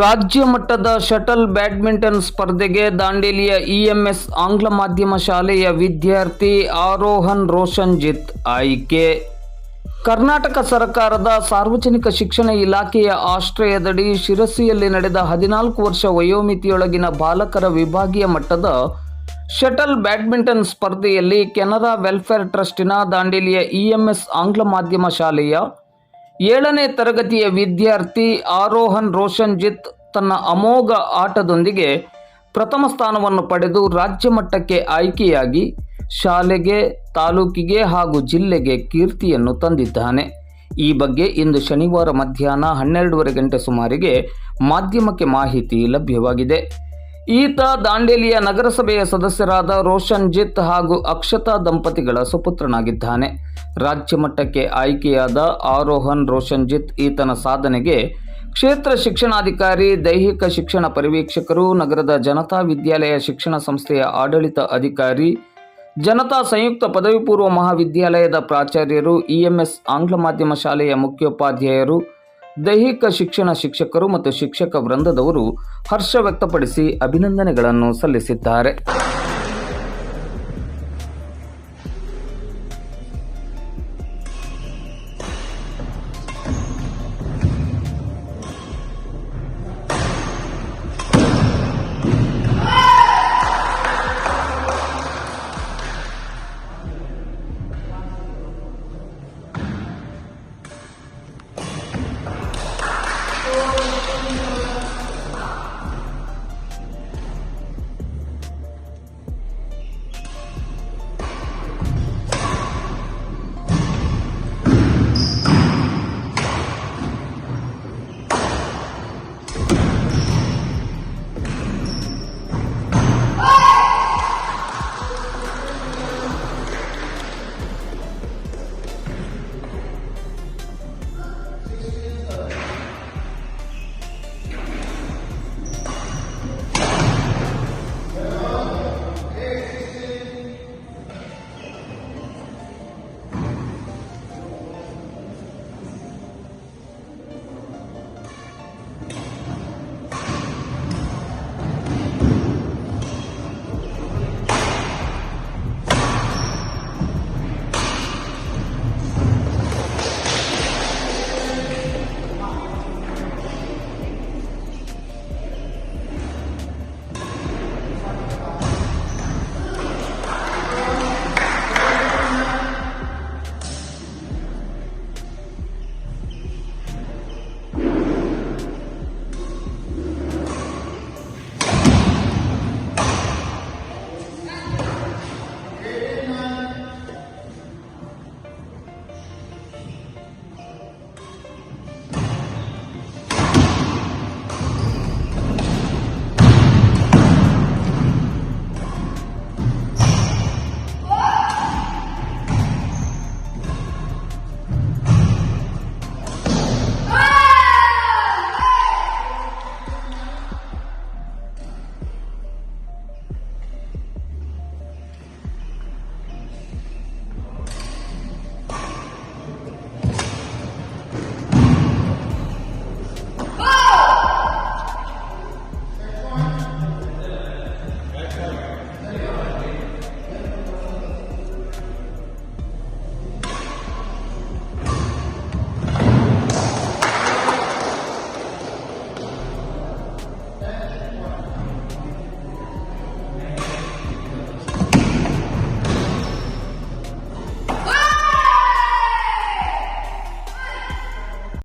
ರಾಜ್ಯ ಮಟ್ಟದ shuttle badminton ಸ್ಪರ್ಧೆಗೆ ದಾಂಡೇಲಿಯ ಇಎಂಎಸ್ ಆಂಗ್ಲ ಮಾಧ್ಯಮ ಶಾಲೆಯ ವಿದ್ಯಾರ್ಥಿ ಆರೋಹನ್ ರೋಷನ್ಜಿತ್ ಆಯ್ಕೆ. ಕರ್ನಾಟಕ ಸರ್ಕಾರದ ಸಾರ್ವಜನಿಕ ಶಿಕ್ಷಣ ಇಲಾಖೆಯ ಆಶ್ರಯದಡಿ ಶಿರಸಿಯಲ್ಲಿ ನಡೆದ ಹದಿನಾಲ್ಕು ವರ್ಷ ವಯೋಮಿತಿಯೊಳಗಿನ ಬಾಲಕರ ವಿಭಾಗೀಯ ಮಟ್ಟದ ಶಟಲ್ ಬ್ಯಾಡ್ಮಿಂಟನ್ ಸ್ಪರ್ಧೆಯಲ್ಲಿ ಕೆನರಾ ವೆಲ್ಫೇರ್ ಟ್ರಸ್ಟಿನ ದಾಂಡೇಲಿಯ ಇಎಂಎಸ್ ಆಂಗ್ಲ ಮಾಧ್ಯಮ ಶಾಲೆಯ ಏಳನೇ ತರಗತಿಯ ವಿದ್ಯಾರ್ಥಿ ಆರೋಹನ್ ರೋಷನ್ಜಿತ್ ತನ್ನ ಅಮೋಘ ಆಟದೊಂದಿಗೆ ಪ್ರಥಮ ಸ್ಥಾನವನ್ನು ಪಡೆದು ರಾಜ್ಯ ಮಟ್ಟಕ್ಕೆ ಆಯ್ಕೆಯಾಗಿ ಶಾಲೆಗೆ, ತಾಲೂಕಿಗೆ ಹಾಗೂ ಜಿಲ್ಲೆಗೆ ಕೀರ್ತಿಯನ್ನು ತಂದಿದ್ದಾನೆ. ಈ ಬಗ್ಗೆ ಇಂದು ಶನಿವಾರ ಮಧ್ಯಾಹ್ನ ಹನ್ನೆರಡೂವರೆ ಗಂಟೆ ಸುಮಾರಿಗೆ ಮಾಧ್ಯಮಕ್ಕೆ ಮಾಹಿತಿ ಲಭ್ಯವಾಗಿದೆ. ಈತ ದಾಂಡೇಲಿಯ ನಗರಸಭೆಯ ಸದಸ್ಯರಾದ ರೋಷನ್ಜಿತ್ ಹಾಗೂ ಅಕ್ಷತಾ ದಂಪತಿಗಳ ಸುಪುತ್ರನಾಗಿದ್ದಾನೆ. ರಾಜ್ಯ ಮಟ್ಟಕ್ಕೆ ಆಯ್ಕೆಯಾದ ಆರೋಹನ್ ರೋಷನ್ಜಿತ್ ಈತನ ಸಾಧನೆಗೆ ಕ್ಷೇತ್ರ ಶಿಕ್ಷಣಾಧಿಕಾರಿ, ದೈಹಿಕ ಶಿಕ್ಷಣ ಪರಿವೀಕ್ಷಕರು ನಗರದ ಜನತಾ ವಿದ್ಯಾಲಯ ಶಿಕ್ಷಣ ಸಂಸ್ಥೆಯ ಆಡಳಿತ ಅಧಿಕಾರಿ, ಜನತಾ ಸಂಯುಕ್ತ ಪದವಿ ಪೂರ್ವ ಮಹಾವಿದ್ಯಾಲಯದ ಪ್ರಾಚಾರ್ಯರು ಇಎಂಎಸ್ ಆಂಗ್ಲ ಮಾಧ್ಯಮ ಶಾಲೆಯ ಮುಖ್ಯೋಪಾಧ್ಯಾಯರು ದೈಹಿಕ ಶಿಕ್ಷಣ ಶಿಕ್ಷಕರು ಮತ್ತು ಶಿಕ್ಷಕ ವೃಂದದವರು ಹರ್ಷ ವ್ಯಕ್ತಪಡಿಸಿ ಅಭಿನಂದನೆಗಳನ್ನು ಸಲ್ಲಿಸಿದ್ದಾರೆ.